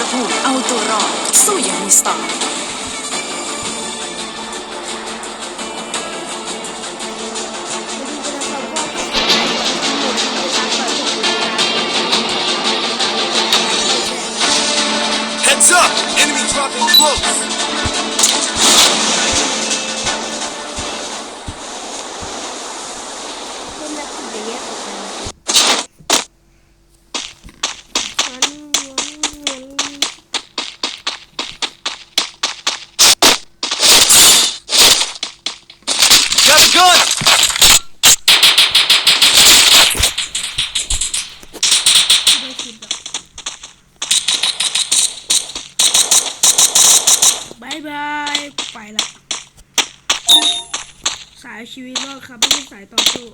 รภูมิเอาตัวรอดสู้อย่างมีสไตล์ Heads up! Enemy dropping close! เพิ่ม ชีวิตรอดครับไม่ใช่สายต่อสู้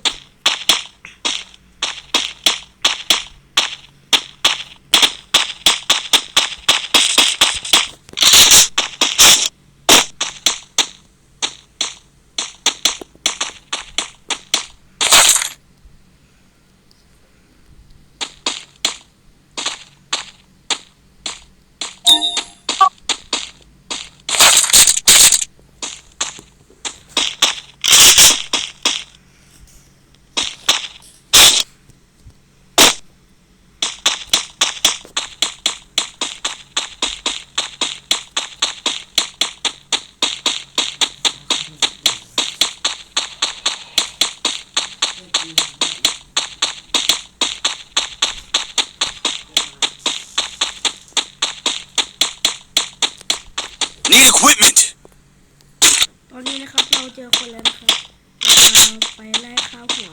Need equipment! ตอนนี้นะครับเราเจอคนแล้วนะครับเราไปไล่ข้าวหัว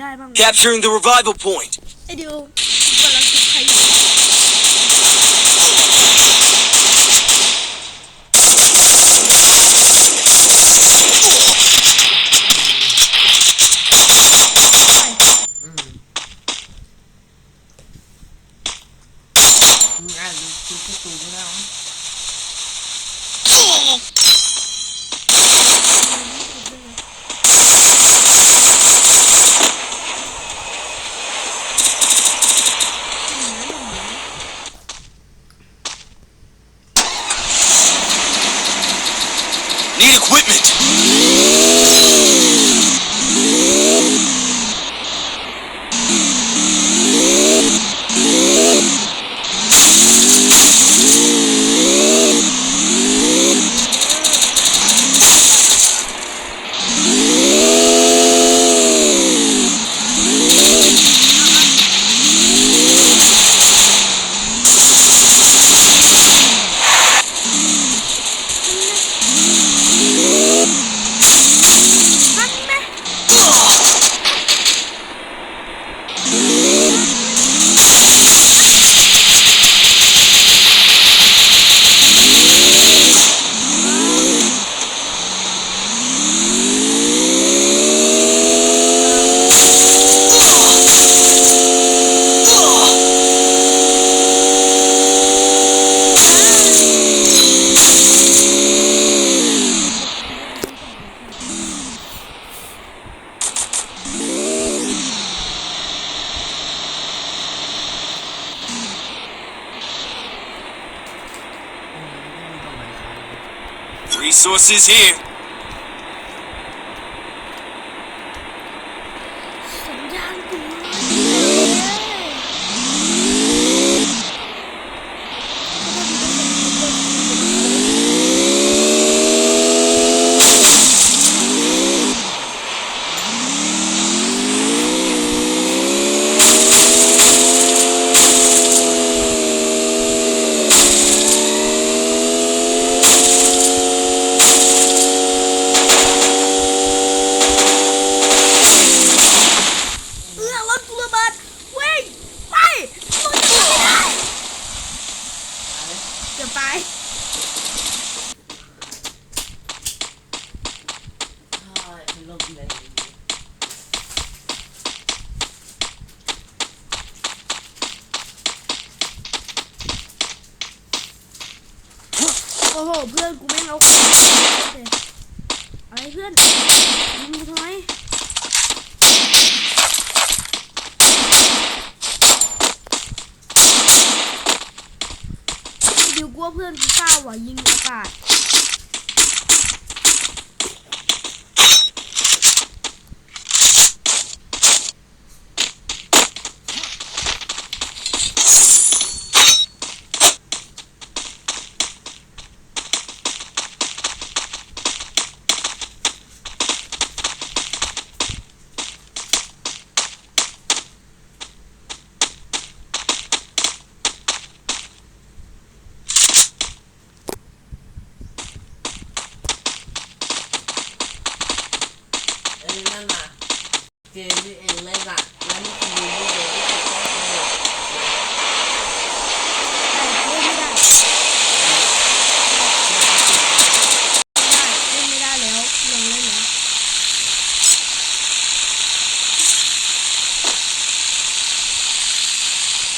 ได้บ้างวะ Capturing the revival point! ไอเดียว need equipment. Resources here. โอ้โห เพื่อนกูแม่งเอาอเลยอะไรเพื่อนยิงกูทำไมเดี๋ยวกลัวเพื่อนกูเศร้าว่ะยิงอากาศ เอ้ยนั่นน่ะเกมที่เองเล่นอะแล้วนี่คือมีวิดีโอที่เขาแต่เล่นไม่ได้ได้เล่นไม่ได้แล้วลองเล่นนะ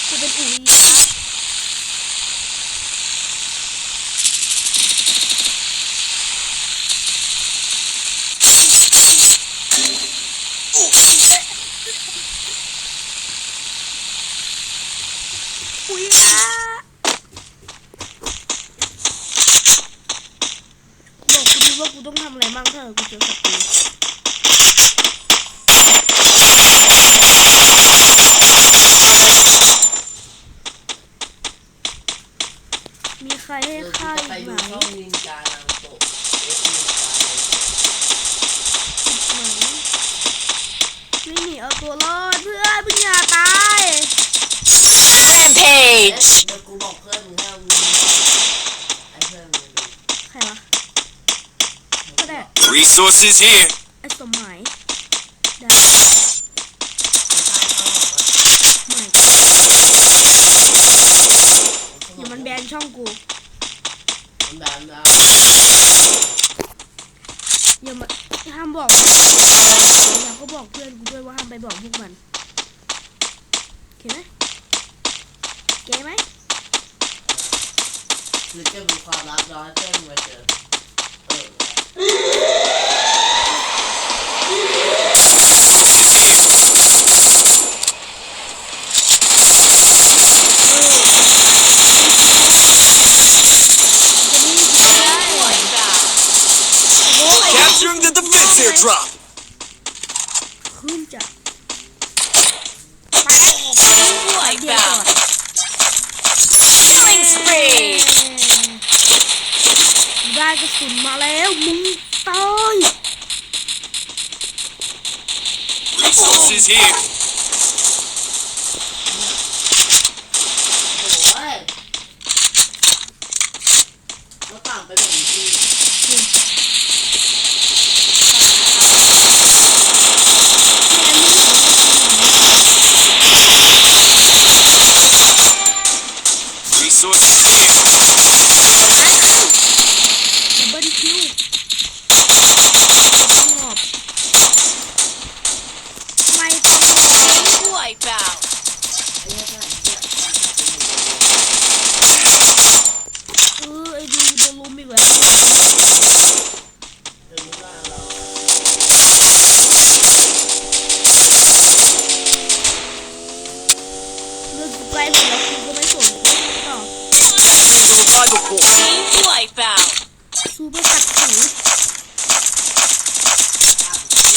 จะเป็นอู่อีกครับ อุ้ยนะบอกกูดิ ว่ากูต้องทำอะไรบ้างถ้ากูเจอศัตรูมีใครให้เออฆ่าอีกไหมช่องนินจานังโตเอฟนินจาไหนไม่หนีเอาตัวรอดเพื่อนมึงอย่าตาย Rampage. เดอกเพื่อนมึงให้มึงไอ้เพื่อนมึงดู ใครวะ ก็ได้ Resources here. ไอ้สมหมายได้มึงใช่เขาบอกว่าไม่อย่ามันแบนช่องกูมันแบบนั้นอย่ามาห้ามบอกอย่าก็บอกเพื่อนกูด้วยว่าห้ามไปบอกพวกมันโอเคไหมเก๋ไหมคือจะมีความลับย้อนเพื่อนมึงมาเจอเอ Capturing the defense airdrop! สุนมาแล้วมึงตาย Resources here.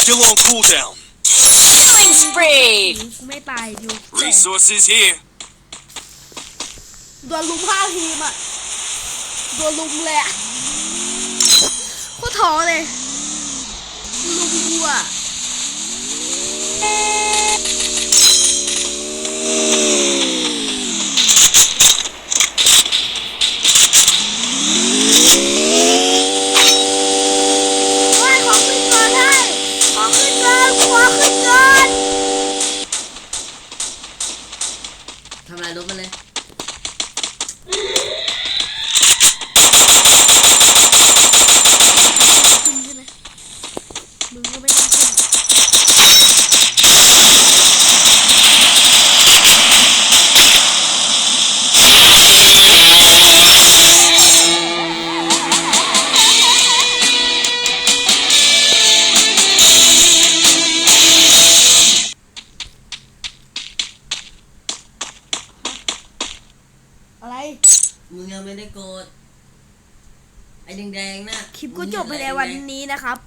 Still on cooldown. Killing spree. กูไม่ตายอยู่ Resources here. โดนลุมห้าทีมอะโดนลุมเลยอะโคตรท้อเลยลุมกูอะ Resources ไปในวันนี้นะครับ